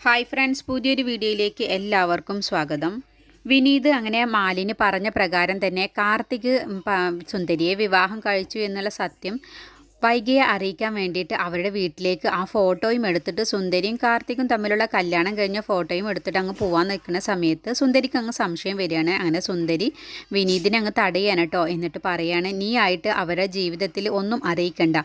Hi friends പുതിയൊരു വീഡിയോയിലേക്ക് എല്ലാവർക്കും സ്വാഗതം. വിനീത് അങ്ങനെ മാലിന് പറഞ്ഞ പ്രകാരം തന്നെ കാർത്തിക് സുന്ദരിയെ വിവാഹം കഴിച്ചു എന്നുള്ള സത്യം വൈകിയെ അറിയിക്കാൻ വേണ്ടിയിട്ട് അവരുടെ വീട്ടിലേക്ക് ആ ഫോട്ടോയും എടുത്തിട്ട് സുന്ദരിയും കാർത്തിക്കും തമ്മിലുള്ള കല്യാണം കഴിഞ്ഞ ഫോട്ടോയും എടുത്തിട്ട് അങ്ങ് പോവാൻ നിൽക്കുന്ന സമയത്ത് സുന്ദരിക്ക് അങ്ങ് സംശയം വരികയാണ്. അങ്ങനെ സുന്ദരി വിനീതിനെ അങ്ങ് തടയാണ് കേട്ടോ. എന്നിട്ട് പറയാണ് നീ ആയിട്ട് അവരുടെ ജീവിതത്തിൽ ഒന്നും അറിയിക്കണ്ട.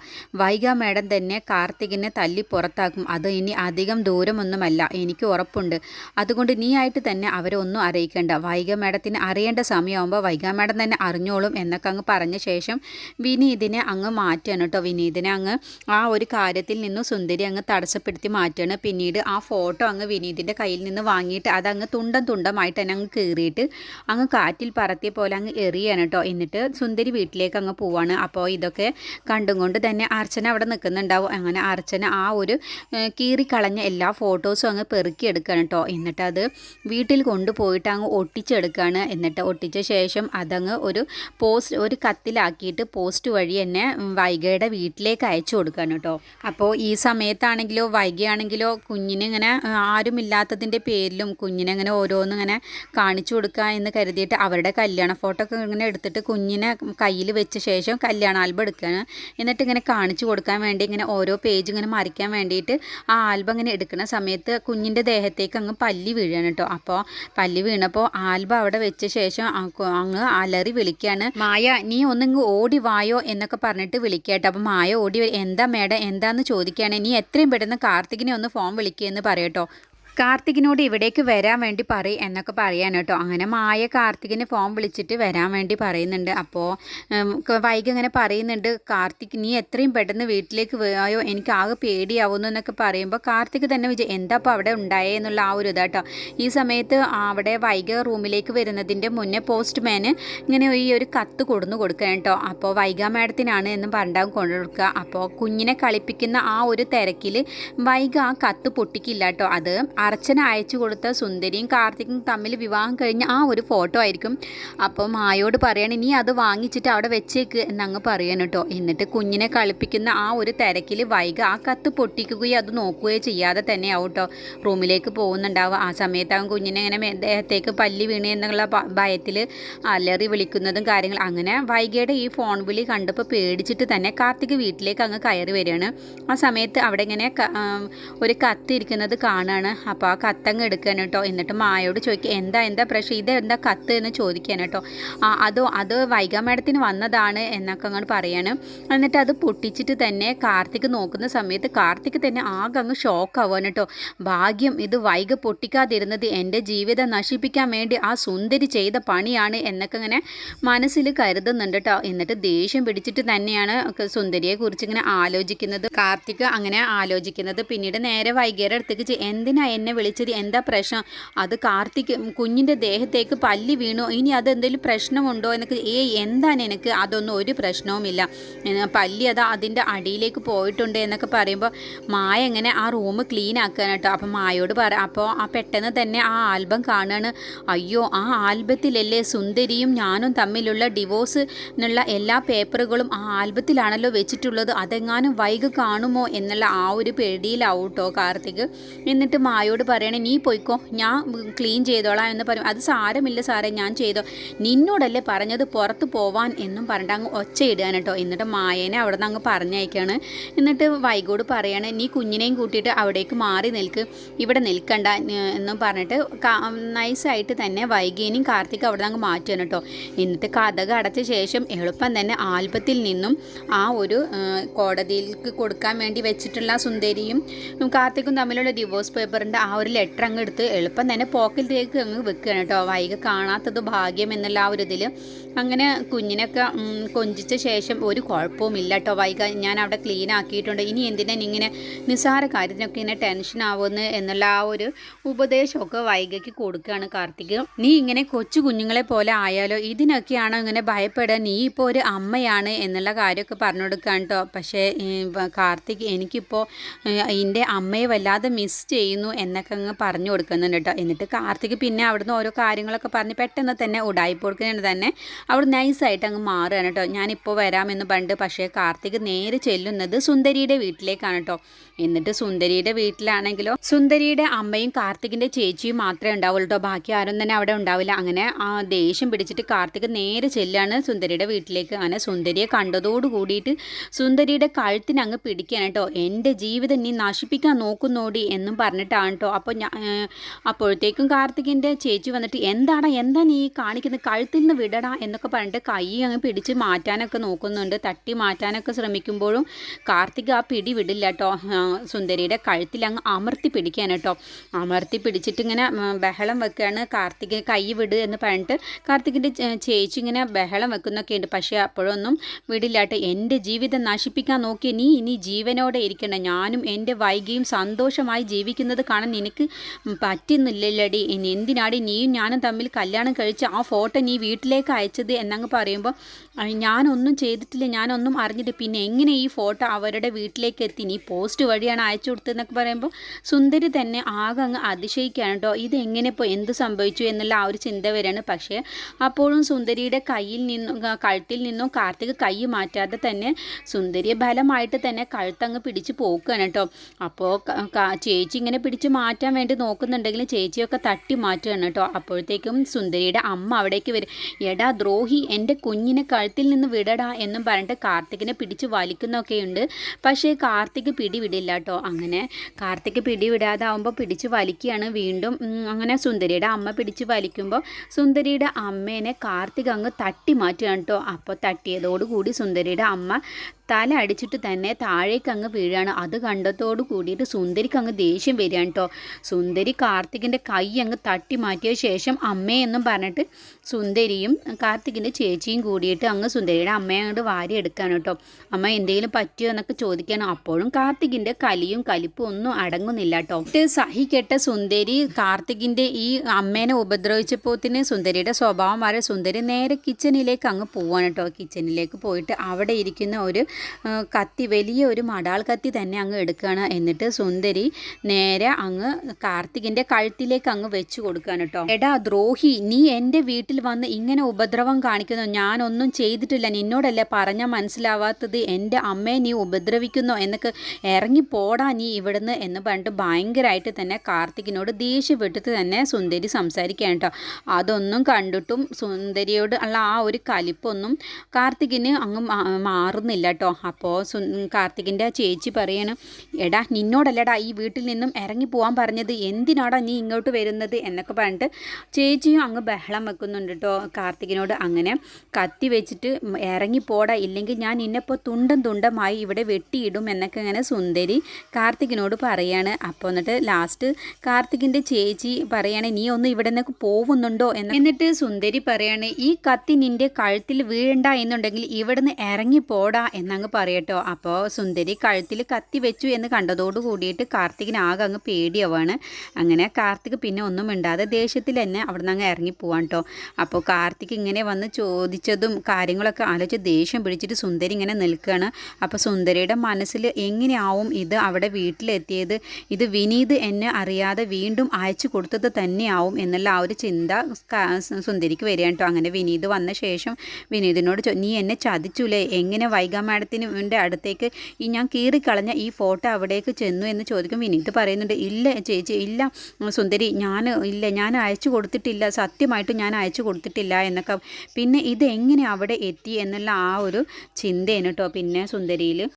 വൈഗ മേഡം തന്നെ കാർത്തികിനെ തല്ലി പുറത്താക്കും. അത് ഇനി അധികം ദൂരമൊന്നുമല്ല. എനിക്ക് ഉറപ്പുണ്ട്. അതുകൊണ്ട് നീ ആയിട്ട് തന്നെ അവരെ ഒന്നും അറിയിക്കണ്ട. വൈഗ മേഡത്തിന് അറിയേണ്ട സമയമാകുമ്പോൾ വൈഗ മേഡം തന്നെ അറിഞ്ഞോളും എന്നൊക്കെ അങ്ങ് പറഞ്ഞ ശേഷം വിനീതിനെ അങ്ങ് മാറ്റാണ് കേട്ടോ. വിനീതിനെ അങ്ങ് ആ ഒരു കാര്യത്തിൽ നിന്ന് സുന്ദരി അങ്ങ് തടസ്സപ്പെടുത്തി മാറ്റുകയാണ്. പിന്നീട് ആ ഫോട്ടോ അങ്ങ് വിനീതിന്റെ കയ്യിൽ നിന്ന് വാങ്ങിയിട്ട് അതങ്ങ് തുണ്ടം തുണ്ടമായിട്ട് തന്നെ അങ്ങ് കീറിയിട്ട് അങ്ങ് കാറ്റിൽ പറത്തിയ പോലെ അങ്ങ് എറിയാണ് കേട്ടോ. എന്നിട്ട് സുന്ദരി വീട്ടിലേക്ക് അങ്ങ് പോവാണ്. അപ്പോൾ ഇതൊക്കെ കണ്ടും കൊണ്ട് തന്നെ അർച്ചന അവിടെ നിൽക്കുന്നുണ്ടാവും. അങ്ങനെ അർച്ചന ആ ഒരു കീറിക്കളഞ്ഞ എല്ലാ ഫോട്ടോസും അങ്ങ് പെറുക്കിയെടുക്കുകയാണ് കേട്ടോ. എന്നിട്ട് അത് വീട്ടിൽ കൊണ്ടുപോയിട്ട് അങ്ങ് ഒട്ടിച്ചെടുക്കുകയാണ്. എന്നിട്ട് ഒട്ടിച്ച ശേഷം അതങ്ങ് ഒരു പോസ്റ്റ് ഒരു കത്തിലാക്കിയിട്ട് പോസ്റ്റ് വഴി തന്നെ വൈഗയുടെ വീട്ടിലേക്ക് അയച്ചു കൊടുക്കാൻ കേട്ടോ. അപ്പോൾ ഈ സമയത്താണെങ്കിലോ വൈകിയാണെങ്കിലോ കുഞ്ഞിനെങ്ങനെ ആരുമില്ലാത്തതിന്റെ പേരിലും കുഞ്ഞിനെങ്ങനെ ഓരോന്നിങ്ങനെ കാണിച്ചു കൊടുക്കുക എന്ന് കരുതിയിട്ട് അവരുടെ കല്യാണ ഫോട്ടോ ഒക്കെ ഇങ്ങനെ എടുത്തിട്ട് കുഞ്ഞിനെ കയ്യിൽ വെച്ച ശേഷം കല്യാണ ആൽബം എടുക്കുകയാണ് എന്നിട്ട് ഇങ്ങനെ കാണിച്ചു കൊടുക്കാൻ വേണ്ടി ഇങ്ങനെ ഓരോ പേജ് ഇങ്ങനെ മറിക്കാൻ വേണ്ടിയിട്ട് ആ ആൽബം ഇങ്ങനെ എടുക്കുന്ന സമയത്ത് കുഞ്ഞിന്റെ ദേഹത്തേക്ക് അങ്ങ് പല്ലി വീഴാണ് കേട്ടോ. അപ്പോൾ പല്ലി വീണപ്പോൾ ആൽബം അവിടെ വെച്ച ശേഷം അങ്ങ് അലറി വിളിക്കുകയാണ് മായ നീ ഒന്നിങ്ങ് ഓടി വായോ എന്നൊക്കെ പറഞ്ഞിട്ട് വിളിക്കട്ടെ അപ്പം മായ ഓടി എന്താ മേഡം എന്താന്ന് ചോദിക്കുകയാണ്. നീ എത്രയും പെട്ടെന്ന് കാർത്തികിനെ ഒന്ന് ഫോൺ വിളിക്കുക എന്ന് പറയട്ടോ കാർത്തികിനോട് ഇവിടേക്ക് വരാൻ വേണ്ടി പറ എന്നൊക്കെ പറയാൻ കേട്ടോ. അങ്ങനെ മായ കാർത്തികിനെ ഫോൺ വിളിച്ചിട്ട് വരാൻ വേണ്ടി പറയുന്നുണ്ട്. അപ്പോൾ വൈകി അങ്ങനെ പറയുന്നുണ്ട് കാർത്തിക് നീ എത്രയും പെട്ടെന്ന് വീട്ടിലേക്ക് പോയോ എനിക്ക് ആകെ പേടിയാവുന്നു എന്നൊക്കെ പറയുമ്പോൾ കാർത്തിക് തന്നെ വിജയ് എന്താ അപ്പോൾ അവിടെ ഉണ്ടായേ? എന്നുള്ള ആ ഒരു ഇതാട്ടോ. ഈ സമയത്ത് അവിടെ വൈഗ റൂമിലേക്ക് വരുന്നതിന്റെ മുന്നേ പോസ്റ്റ്മാന് ഇങ്ങനെ ഈ ഒരു കത്ത് കൊടുന്നു കൊടുക്കുക കേട്ടോ. അപ്പോൾ വൈഗ മാഡത്തിനാണ് എന്നും പറഞ്ഞാൽ കൊണ്ടു കൊടുക്കുക. അപ്പോൾ കുഞ്ഞിനെ കളിപ്പിക്കുന്ന ആ ഒരു തിരക്കിൽ വൈഗ ആ കത്ത് പൊട്ടിക്കില്ല കേട്ടോ. അത് അർച്ചന അയച്ചു കൊടുത്ത സുന്ദരിയും കാർത്തിക്കും തമ്മിൽ വിവാഹം കഴിഞ്ഞ ആ ഒരു ഫോട്ടോ ആയിരിക്കും. അപ്പോൾ മായോട് പറയണം നീ അത് വാങ്ങിച്ചിട്ട് അവിടെ വെച്ചേക്ക് എന്നങ്ങ് പറയണം കേട്ടോ. എന്നിട്ട് കുഞ്ഞിനെ കളിപ്പിക്കുന്ന ആ ഒരു തിരക്കിൽ വൈക ആ കത്ത് പൊട്ടിക്കുകയോ അത് നോക്കുകയോ ചെയ്യാതെ തന്നെ ആവും കേട്ടോ. റൂമിലേക്ക് പോകുന്നുണ്ടാവുക. ആ സമയത്ത് അവൻ കുഞ്ഞിനെ ഇങ്ങനെ ദേഹത്തേക്ക് പല്ലി വീണ് എന്നുള്ള ഭയത്തിൽ അലറി വിളിക്കുന്നതും കാര്യങ്ങൾ അങ്ങനെ വൈകയുടെ ഈ ഫോൺ വിളി കണ്ടപ്പോൾ പേടിച്ചിട്ട് തന്നെ കാർത്തിക് വീട്ടിലേക്ക് അങ്ങ് കയറി വരികയാണ്. ആ സമയത്ത് അവിടെ ഇങ്ങനെ ഒരു കത്തിരിക്കുന്നത് കാണുകയാണ് അപ്പോൾ ആ കത്തങ്ങ് എടുക്കാൻ കേട്ടോ. എന്നിട്ട് മായോട് ചോദിക്കുക എന്താ എന്താ പ്രശ്നം? ഇതെന്താ കത്ത്? എന്ന് ചോദിക്കാൻ കേട്ടോ. അതോ അത് വൈഗ മേഡത്തിന് വന്നതാണ് എന്നൊക്കെ അങ്ങോട്ട് പറയാണ്. എന്നിട്ട് അത് പൊട്ടിച്ചിട്ട് തന്നെ കാർത്തിക് നോക്കുന്ന സമയത്ത് കാർത്തിക് തന്നെ ആകെ അങ്ങ് ഷോക്ക് ആവാൻ കേട്ടോ. ഭാഗ്യം ഇത് വൈക പൊട്ടിക്കാതിരുന്നത് എന്റെ ജീവിതം നശിപ്പിക്കാൻ വേണ്ടി ആ സുന്ദരി ചെയ്ത പണിയാണ് എന്നൊക്കെ ഇങ്ങനെ മനസ്സിൽ കരുതുന്നുണ്ട് കേട്ടോ. എന്നിട്ട് ദേഷ്യം പിടിച്ചിട്ട് തന്നെയാണ് സുന്ദരിയെ കുറിച്ച് ഇങ്ങനെ ആലോചിക്കുന്നത്. കാർത്തിക് അങ്ങനെ ആലോചിക്കുന്നത്. പിന്നീട് നേരെ വൈകിയുടെ അടുത്തേക്ക് എന്തിനാ എന്നെ വിളിച്ചത് എന്താ പ്രശ്നം? അത് കാർത്തിക് കുഞ്ഞിന്റെ ദേഹത്തേക്ക് പല്ലി വീണു. ഇനി അത് എന്തെങ്കിലും പ്രശ്നമുണ്ടോ എന്നൊക്കെ ഏ എന്താണ് എനിക്ക് അതൊന്നും ഒരു പ്രശ്നവുമില്ല. പല്ലി അതാ അതിന്റെ അടിയിലേക്ക് പോയിട്ടുണ്ട് എന്നൊക്കെ പറയുമ്പോൾ മായ എങ്ങനെ ആ റൂം ക്ലീൻ ആക്കാൻ അപ്പോൾ അപ്പം മായോട് പറ അപ്പോൾ ആ പെട്ടെന്ന് തന്നെ ആ ആൽബം കാണുകയാണ് അയ്യോ ആ ആൽബത്തിലല്ലേ സുന്ദരിയും ഞാനും തമ്മിലുള്ള ഡിവോഴ്സ് എന്നുള്ള എല്ലാ പേപ്പറുകളും ആ ആൽബത്തിലാണല്ലോ വെച്ചിട്ടുള്ളത്. അതെങ്ങാനും വൈകി കാണുമോ എന്നുള്ള ആ ഒരു പേടിയിലാവും കേട്ടോ കാർത്തിക്. എന്നിട്ട് മായോട് പറയണേ നീ പോയിക്കോ ഞാൻ ക്ലീൻ ചെയ്തോളാം എന്ന് പറയും. അത് സാരമില്ല സാറേ ഞാൻ ചെയ്തോ. നിന്നോടല്ലേ പറഞ്ഞത് പുറത്ത് പോവാൻ എന്നും പറഞ്ഞിട്ട് അങ്ങ് ഒച്ചയിടുകയാണ് കേട്ടോ. എന്നിട്ട് മായേനെ അവിടെ നിന്ന് അങ്ങ് പറഞ്ഞയക്കാണ്. എന്നിട്ട് വൈകോട് പറയാണ് നീ കുഞ്ഞിനെയും കൂട്ടിയിട്ട് അവിടേക്ക് മാറി നിൽക്ക് ഇവിടെ നിൽക്കണ്ട എന്നും പറഞ്ഞിട്ട് നൈസായിട്ട് തന്നെ വൈകിയനെയും കാർത്തിക് അവിടെ നിന്ന് അങ്ങ് മാറ്റുകയാണ് കേട്ടോ. എന്നിട്ട് കഥക അടച്ച ശേഷം എളുപ്പം തന്നെ ആൽബത്തിൽ നിന്നും ആ ഒരു കോടതിയിലേക്ക് കൊടുക്കാൻ വേണ്ടി വെച്ചിട്ടുള്ള സുന്ദരിയും കാർത്തിക്കും തമ്മിലുള്ള ഡിവോഴ്സ് പേപ്പറിന്റെ ആ ഒരു ലെറ്റർ അങ്ങ് എടുത്ത് എളുപ്പം തന്നെ പോക്കറ്റിലേക്ക് അങ്ങ് വെക്കുകയാണ് കേട്ടോ. വൈക കാണാത്തത് ഭാഗ്യം എന്നുള്ള ആ ഒരു ഇതിൽ അങ്ങനെ കുഞ്ഞിനൊക്കെ കൊഞ്ചിച്ച ശേഷം ഒരു കുഴപ്പവും ഇല്ല കേട്ടോ വൈക ഞാൻ അവിടെ ക്ലീൻ ആക്കിയിട്ടുണ്ട്. ഇനി എന്തിനാ ഇങ്ങനെ നിസ്സാര കാര്യത്തിനൊക്കെ ഇങ്ങനെ ടെൻഷൻ ആവുന്നു എന്നുള്ള ആ ഒരു ഉപദേശമൊക്കെ വൈകയ്ക്ക് കൊടുക്കുകയാണ് കാർത്തിക്. നീ ഇങ്ങനെ കൊച്ചു കുഞ്ഞുങ്ങളെ പോലെ ആയാലോ? ഇതിനൊക്കെയാണോ ഇങ്ങനെ ഭയപ്പെടുക. നീ ഇപ്പോൾ ഒരു അമ്മയാണ് എന്നുള്ള കാര്യമൊക്കെ പറഞ്ഞു കൊടുക്കാൻ കേട്ടോ. പക്ഷേ കാർത്തിക് എനിക്കിപ്പോൾ എന്റെ അമ്മയെ വല്ലാതെ മിസ് ചെയ്യുന്നു എന്നൊക്കെ അങ്ങ് പറഞ്ഞു കൊടുക്കുന്നുണ്ട് കേട്ടോ എന്നിട്ട് കാർത്തിക് പിന്നെ അവിടുന്ന് ഓരോ കാര്യങ്ങളൊക്കെ പറഞ്ഞ് പെട്ടെന്ന് തന്നെ ഉടായി കൊടുക്കുന്നതിന് തന്നെ. അവിടെ നൈസായിട്ട് അങ്ങ് മാറുകയാണ് കേട്ടോ ഞാനിപ്പോൾ വരാമെന്ന് പണ്ട് പക്ഷേ കാർത്തിക് നേരെ ചെല്ലുന്നത് സുന്ദരിയുടെ വീട്ടിലേക്കാണ് കേട്ടോ എന്നിട്ട് സുന്ദരിയുടെ വീട്ടിലാണെങ്കിലോ സുന്ദരിയുടെ അമ്മയും കാർത്തികിന്റെ ചേച്ചിയും മാത്രമേ ഉണ്ടാവുള്ളൂ ബാക്കി ആരും തന്നെ അവിടെ ഉണ്ടാവില്ല. അങ്ങനെ ആ ദേഷ്യം പിടിച്ചിട്ട് കാർത്തിക് നേരെ ചെല്ലാണ് സുന്ദരിയുടെ വീട്ടിലേക്ക്. അങ്ങനെ സുന്ദരിയെ കണ്ടതോട് കൂടിയിട്ട് സുന്ദരിയുടെ കഴുത്തിന് അങ്ങ് പിടിക്കാൻ കേട്ടോ എന്റെ ജീവിതം നീ നശിപ്പിക്കാൻ നോക്കുന്നോടി എന്നും പറഞ്ഞിട്ടാണ് കേട്ടോ. അപ്പോൾ ഞാൻ അപ്പോഴത്തേക്കും കാർത്തികിന്റെ ചേച്ചി വന്നിട്ട് എന്താണ് എന്താ നീ കാണിക്കുന്നത് കഴുത്തിൽ നിന്ന് വിടടാ എന്നൊക്കെ പറഞ്ഞിട്ട് കൈ അങ്ങ് പിടിച്ച് മാറ്റാനൊക്കെ നോക്കുന്നുണ്ട്. തട്ടി മാറ്റാനൊക്കെ ശ്രമിക്കുമ്പോഴും കാർത്തിക് ആ പിടി വിടില്ല കേട്ടോ സുന്ദരിയുടെ കഴുത്തിൽ അങ്ങ് അമർത്തി പിടിക്കാൻ കേട്ടോ അമർത്തി പിടിച്ചിട്ട് ഇങ്ങനെ ബഹളം വെക്കുകയാണ് കാർത്തിക് കൈ വിട് എന്ന് പറഞ്ഞിട്ട് കാർത്തികിന്റെ ചേച്ചി ഇങ്ങനെ ബഹളം വെക്കുന്നൊക്കെ ഉണ്ട്. പക്ഷേ അപ്പോഴൊന്നും കേട്ടോ എന്റെ ജീവിതം നശിപ്പിക്കാൻ നോക്കി നീ ഇനി ജീവനോടെ ഇരിക്കണം ഞാനും എന്റെ വൈകിയും സന്തോഷമായി ജീവിക്കുന്നത് കാണാൻ നിനക്ക് പറ്റുന്നില്ലല്ലടി. ഇനി എന്തിനാടി നീയും ഞാനും തമ്മിൽ കല്യാണം കഴിച്ച് ആ ഫോട്ടോ നീ വീട്ടിലേക്ക് അയച്ചത് എന്നങ്ങ് പറയുമ്പോൾ ഞാനൊന്നും ചെയ്തിട്ടില്ല ഞാനൊന്നും അറിഞ്ഞിട്ട് പിന്നെ എങ്ങനെ ഈ ഫോട്ടോ അവരുടെ വീട്ടിലേക്ക് എത്തി? നീ പോസ്റ്റ് വഴിയാണ് അയച്ചു കൊടുത്തതെന്നൊക്കെ പറയുമ്പോൾ സുന്ദരി തന്നെ ആകെ അങ്ങ് അതിശയിക്കുകയാണ് കേട്ടോ. ഇതെങ്ങനെ ഇപ്പോൾ എന്ത് സംഭവിച്ചു എന്നുള്ള ആ ഒരു ചിന്ത വരികയാണ്. പക്ഷേ അപ്പോഴും സുന്ദരിയുടെ കയ്യിൽ നിന്നും കഴുത്തിൽ നിന്നും കാർത്തിക് കൈ മാറ്റാതെ തന്നെ സുന്ദരിയെ ബലമായിട്ട് തന്നെ കഴുത്തങ്ങ് പിടിച്ച് പോക്കുകയാണ് കേട്ടോ. അപ്പോൾ ചേച്ചി ഇങ്ങനെ പിടിച്ച് മാറ്റാൻ വേണ്ടി നോക്കുന്നുണ്ടെങ്കിലും ചേച്ചിയൊക്കെ തട്ടി മാറ്റുകയാണ് കേട്ടോ. അപ്പോഴത്തേക്കും സുന്ദരിയുടെ അമ്മ അവിടേക്ക് വരും. എടാ ദ്രോഹി എന്റെ കുഞ്ഞിനെ കഴുത്തിൽ നിന്ന് വിടടാ എന്നും പറഞ്ഞിട്ട് കാർത്തികിനെ പിടിച്ച് വലിക്കുന്നൊക്കെയുണ്ട്. പക്ഷേ കാർത്തിക് പിടിവിടില്ല കേട്ടോ. അങ്ങനെ കാർത്തിക് പിടിവിടാതാവുമ്പോൾ പിടിച്ച് വലിക്കുകയാണ് വീണ്ടും. അങ്ങനെ സുന്ദരിയുടെ അമ്മ പിടിച്ച് വലിക്കുമ്പോൾ സുന്ദരിയുടെ അമ്മേനെ കാർത്തിക് അങ്ങ് തട്ടി മാറ്റുകയാണ് കേട്ടോ. അപ്പോൾ തട്ടിയതോടുകൂടി സുന്ദരിയുടെ അമ്മ തല അടിച്ചിട്ട് തന്നെ താഴേക്ക് അങ്ങ് വീഴാണ്. അത് കണ്ടതോട് കൂടിയിട്ട് സുന്ദരിക്ക് അങ്ങ് ദേഷ്യം വരികയാണ് കേട്ടോ സുന്ദരി കാർത്തികിന്റെ കൈ അങ്ങ് തട്ടി മാറ്റിയ ശേഷം അമ്മയെന്നും പറഞ്ഞിട്ട് സുന്ദരിയും കാർത്തികിന്റെ ചേച്ചിയും കൂടിയിട്ട് അങ്ങ് സുന്ദരിയുടെ അമ്മയെ അങ്ങോട്ട് വാരി എടുക്കാണ് കേട്ടോ അമ്മ എന്തെങ്കിലും പറ്റിയോ എന്നൊക്കെ ചോദിക്കാനോ അപ്പോഴും കാർത്തികിന്റെ കലിയും കലിപ്പും ഒന്നും അടങ്ങുന്നില്ല കേട്ടോ സഹിക്കെട്ട സുന്ദരി. കാർത്തികിന്റെ ഈ അമ്മേനെ ഉപദ്രവിച്ചപ്പോത്തിന് സുന്ദരിയുടെ സ്വഭാവം വരെ സുന്ദരി നേരെ കിച്ചണിലേക്ക് അങ്ങ് പോവാണ് കേട്ടോ കിച്ചണിലേക്ക് പോയിട്ട് അവിടെ ഇരിക്കുന്ന ഒരു കത്തി വലിയ ഒരു മടാൾ കത്തി തന്നെ അങ്ങ് എടുക്കുകയാണ് എന്നിട്ട് സുന്ദരി നേരെ അങ്ങ് കാർത്തികിന്റെ കഴുത്തിലേക്ക് അങ്ങ് വെച്ച് കൊടുക്കുകയാണ് കേട്ടോ. എടാ ദ്രോഹി നീ എന്റെ വീട്ടിൽ വന്ന് ഇങ്ങനെ ഉപദ്രവം കാണിക്കുന്നു. ഞാനൊന്നും ചെയ്തിട്ടില്ല. നിന്നോടല്ലേ പറഞ്ഞാൽ മനസ്സിലാവാത്തത്? എന്റെ അമ്മയെ നീ ഉപദ്രവിക്കുന്നു എന്നൊക്കെ ഇറങ്ങി പോടാ നീ ഇവിടുന്ന് എന്ന് പറഞ്ഞിട്ട് ഭയങ്കരമായിട്ട് തന്നെ കാർത്തികിനോട് ദേഷ്യപ്പെട്ടിട്ട് തന്നെ സുന്ദരി സംസാരിക്കുകയാണ് കേട്ടോ. അതൊന്നും കണ്ടിട്ടും സുന്ദരിയോട് ഉള്ള ആ ഒരു കലിപ്പൊന്നും കാർത്തികിന് അങ്ങ് മാറുന്നില്ല കേട്ടോ. അപ്പോൾ സു കാർത്തികിന്റെ ചേച്ചി പറയാണ് എടാ നിന്നോടല്ലടാ ഈ വീട്ടിൽ നിന്നും ഇറങ്ങി പോകാൻ പറഞ്ഞത്. എന്തിനാടാ നീ ഇങ്ങോട്ട് വരുന്നത്? എന്നൊക്കെ പറഞ്ഞിട്ട് ചേച്ചിയും അങ്ങ് ബഹളം വെക്കുന്നുണ്ട് കേട്ടോ കാർത്തികിനോട്. അങ്ങനെ കത്തി വെച്ചിട്ട് ഇറങ്ങി പോടാ. ഇല്ലെങ്കിൽ ഞാൻ നിന്നെപ്പോൾ തുണ്ടം തുണ്ടമായി ഇവിടെ വെട്ടിയിടും എന്നൊക്കെ ഇങ്ങനെ സുന്ദരി കാർത്തികിനോട് പറയാണ്. അപ്പോൾ എന്നിട്ട് ലാസ്റ്റ് കാർത്തികിന്റെ ചേച്ചി പറയാണ് നീ ഒന്ന് ഇവിടെ നിന്നൊക്കെ പോകുന്നുണ്ടോ എന്ന് എന്നിട്ട് സുന്ദരി പറയാണ് ഈ കത്തി നിന്റെ കഴുത്തിൽ വീഴണ്ട എന്നുണ്ടെങ്കിൽ ഇവിടുന്ന് ഇറങ്ങി പോടാ എന്നങ്ങ് പറയട്ടോ. അപ്പോൾ സുന്ദരി കഴുത്തിൽ കത്തി വെച്ചു എന്ന് കണ്ടതോട് കൂടിയിട്ട് കാർത്തികിന് ആകെ അങ്ങ് പേടിയാവാണ്. അങ്ങനെ കാർത്തിക് പിന്നെ ഒന്നും മിണ്ടാതെ ദേഷ്യത്തിൽ തന്നെ അവിടെ നിന്ന് അങ്ങ് ഇറങ്ങി പോവാൻ കേട്ടോ അപ്പോൾ കാർത്തിക് ഇങ്ങനെ വന്ന് ചോദിച്ചതും കാര്യങ്ങളൊക്കെ ആലോചിച്ച് ദേഷ്യം പിടിച്ചിട്ട് സുന്ദരി ഇങ്ങനെ നിൽക്കുകയാണ്. അപ്പോൾ സുന്ദരിയുടെ മനസ്സിൽ എങ്ങനെയാവും ഇത് അവിടെ വീട്ടിലെത്തിയത്? ഇത് വിനീത് എന്നെ അറിയാതെ വീണ്ടും അയച്ചു കൊടുത്തത് തന്നെയാവും എന്നുള്ള ആ ഒരു ചിന്ത സുന്ദരിക്ക് വരികയാണ് കേട്ടോ അങ്ങനെ വിനീത് വന്ന ശേഷം വിനീതിനോട് നീ എന്നെ ചതിച്ചുലേ? എങ്ങനെ വൈകാൻ മാഡത്തിന് അടുത്തേക്ക് ഈ ഞാൻ കീറിക്കളഞ്ഞ ഈ ഫോട്ടോ അവിടേക്ക് ചെന്നു എന്ന് ചോദിക്കും വിനീത് പറയുന്നുണ്ട് ഇല്ല ചേച്ചി ഇല്ല സുന്ദരി ഞാൻ ഇല്ല ഞാൻ അയച്ചു കൊടുത്തിട്ടില്ല സത്യമായിട്ട് ഞാൻ അയച്ചു കൊടുത്തിട്ടില്ല എന്നൊക്കെ. പിന്നെ ഇത് എങ്ങനെ അവിടെ എത്തി എന്നുള്ള ആ ഒരു ചിന്തയാണ് കേട്ടോ പിന്നെ സുന്ദരിയിൽ.